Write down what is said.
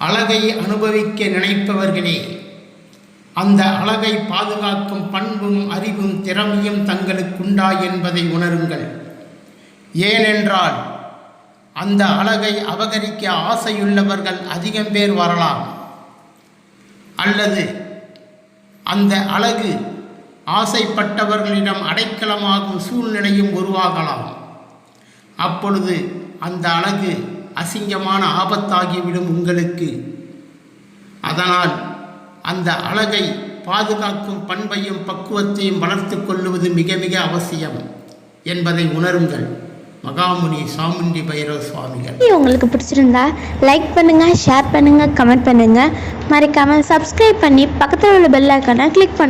அழகை அனுபவிக்க நினைப்பவர்களே அந்த அழகை பாதுகாக்கும் பண்பும் அறிவும் திறமையும் தங்களுக்குண்டா என்பதை உணருங்கள். ஏனென்றால் அந்த அழகை அபகரிக்க ஆசையுள்ளவர்கள் அதிகம் பேர் வரலாம். அல்லது அந்த அழகு ஆசைப்பட்டவர்களிடம் அடைக்கலமாகும் சூழ்நிலையும் உருவாகலாம். அப்பொழுது அந்த அழகு அசிங்கமான ஆபத்தாகிவிடும் உங்களுக்கு. அதனால் அந்த அழகை பாதுகாக்கும் பண்பையும் பக்குவத்தையும் வளர்த்து கொள்ளுவது மிக மிக அவசியம் என்பதை உணருங்கள். மகாமுனி சாமுண்டி பைரவ சுவாமிகள். உங்களுக்கு பிடிச்சிருந்தா லைக் பண்ணுங்க ஷேர் பண்ணுங்க கமெண்ட் பண்ணுங்க. மறக்காம சப்ஸ்கிரைப் பண்ணி பக்கத்தில் உள்ள பெல் ஐக்கானை கிளிக் பண்ணுங்க.